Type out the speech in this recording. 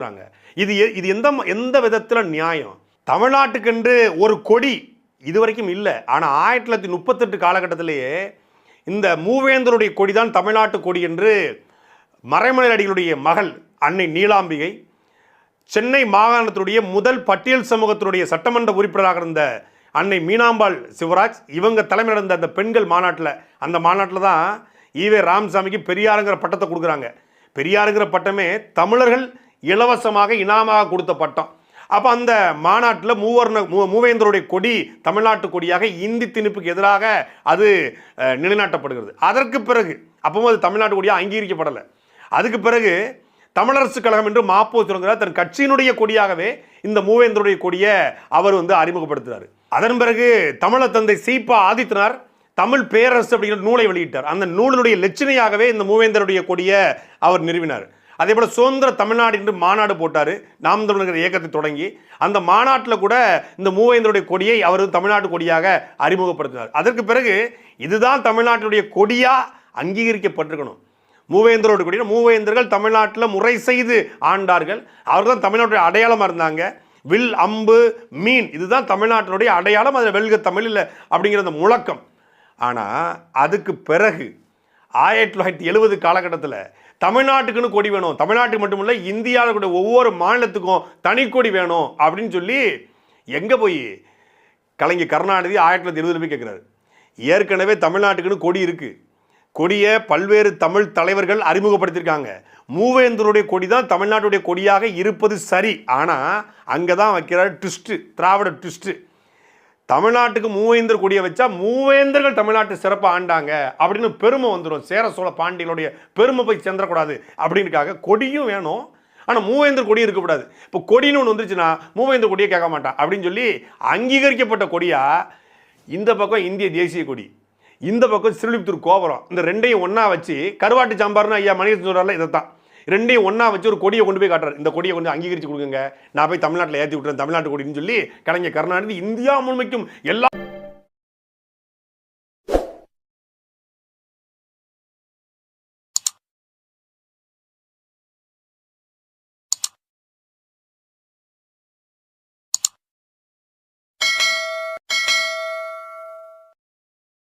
சொல்றாங்க. இது எ- இது எந்த எந்த விதத்துல நியாயம்? தமிழ்நாட்டுக்கென்று ஒரு கொடி இதுவரைக்கும் இல்லை. ஆனால் ஆயிரத்தி தொள்ளாயிரத்தி முப்பத்தெட்டு காலகட்டத்திலேயே இந்த மூவேந்தருடைய கொடி தான் தமிழ்நாட்டு கொடி என்று மறைமலர் அடிகளுடைய மகள் அன்னை நீலாம்பிகை சென்னை மாகாணத்தினுடைய முதல் பட்டியல் சமூகத்தினுடைய சட்டமன்ற உறுப்பினராக இருந்த அன்னை மீனாம்பாள் சிவராஜ் இவங்க தலைமை நடந்த அந்த பெண்கள் மாநாட்டில் அந்த மாநாட்டில் தான் ஈவே ராமசாமிக்கு பெரியாருங்கிற பட்டத்தை கொடுக்குறாங்க. பெரியாருங்கிற பட்டமே தமிழர்கள் இலவசமாக இனாமாக கொடுத்த பட்டம் அப்போ அந்த மாநாட்டில் மூவர்ண மூ மூவேந்தருடைய கொடி தமிழ்நாட்டு கொடியாக இந்தி திணிப்புக்கு எதிராக அது நிலைநாட்டப்படுகிறது. அதற்கு பிறகு அப்பவும் அது தமிழ்நாட்டு கொடியாக அங்கீகரிக்கப்படலை. அதுக்கு பிறகு தமிழரசு கழகம் என்று மாப்போ சொல்கிறார் தன் கட்சியினுடைய கொடியாகவே இந்த மூவேந்தருடைய கொடியை அவர் வந்து அறிமுகப்படுத்துகிறார் அதன் பிறகு தமிழர் தந்தை சீப்பா ஆதித்தனார் தமிழ் பேரரசு அப்படிங்கிற நூலை வெளியிட்டார். அந்த நூலினுடைய லட்சணையாகவே இந்த மூவேந்தருடைய கொடியை அவர் நிறுவினார். அதே போல் சுதந்திர தமிழ்நாடு என்று மாநாடு போட்டார். நாம் தமிழர் இயக்கத்தை தொடங்கி அந்த மாநாட்டில் கூட இந்த மூவேந்தருடைய கொடியை அவர் தமிழ்நாட்டு கொடியாக அறிமுகப்படுத்தினார். அதற்கு பிறகு இதுதான் தமிழ்நாட்டினுடைய கொடியாக அங்கீகரிக்கப்பட்டிருக்கணும். மூவேந்தரோடு கூடிய மூவேந்தர்கள் தமிழ்நாட்டில் முறை செய்து ஆண்டார்கள். அவர் தான் தமிழ்நாட்டுடைய அடையாளமாக இருந்தாங்க. வில் அம்பு மீன் இதுதான் தமிழ்நாட்டினுடைய அடையாளம். அதில் வெல்க தமிழில் அப்படிங்கிற அந்த முழக்கம். ஆனால் அதுக்கு பிறகு ஆயிரத்தி தொள்ளாயிரத்தி எழுபது காலகட்டத்தில் தமிழ்நாட்டுக்குன்னு கொடி வேணும். தமிழ்நாட்டுக்கு மட்டுமில்லை இந்தியாவில் கூட ஒவ்வொரு மாநிலத்துக்கும் தனி கொடி வேணும் அப்படின்னு சொல்லி எங்கே போய் கலைஞர் கருணாநிதி ஆயிரத்தி தொள்ளாயிரத்தி எழுபதில் போய் கேட்குறாரு ஏற்கனவே தமிழ்நாட்டுக்குன்னு கொடி இருக்குது கொடியை பல்வேறு தமிழ் தலைவர்கள் அறிமுகப்படுத்தியிருக்காங்க. மூவேந்தருடைய கொடி தான் தமிழ்நாட்டுடைய கொடியாக இருப்பது சரி. ஆனால் அங்கே தான் வைக்கிறார் ட்விஸ்ட்டு திராவிட ட்விஸ்ட்டு. தமிழ்நாட்டுக்கு மூவேந்தர் கொடியை வச்சா மூவேந்தர்கள் தமிழ்நாட்டு சிறப்பாக ஆண்டாங்க அப்படின்னு பெருமை வந்துடும் சேர சோழ பாண்டியர்களுடைய பெருமை போய் சேர்ந்துடக்கூடாது அப்படின்னுக்காக கொடியும் வேணும். ஆனால் மூவேந்தர் கொடி இருக்கக்கூடாது. இப்போ கொடின்னு ஒன்று வந்துருச்சுன்னா மூவேந்தர் கொடியை கேட்க மாட்டான் அப்படின்னு சொல்லி அங்கீகரிக்கப்பட்ட கொடியா இந்த பக்கம் இந்திய தேசிய கொடி இந்த பக்கம் சிறுலிப்தூர் கோபுரம் இந்த ரெண்டையும் ஒன்றா வச்சு கருவாட்டு சாம்பார்னு ஐயா மணிகன் சொல்கிறாரில்ல இதை தான் ரெண்டையும் ஒன்றா வச்சு ஒரு கொடியை கொண்டு போய் காட்டுறாரு. இந்த கொடியை கொஞ்சம் அங்கீகரித்து கொடுங்க. நான் போய் தமிழ்நாட்டில் ஏற்றி விட்டுறேன் தமிழ்நாட்டு கொடின்னு சொல்லி கலைஞர் கருணாநிதி இந்தியா முழுமைக்கும் எல்லா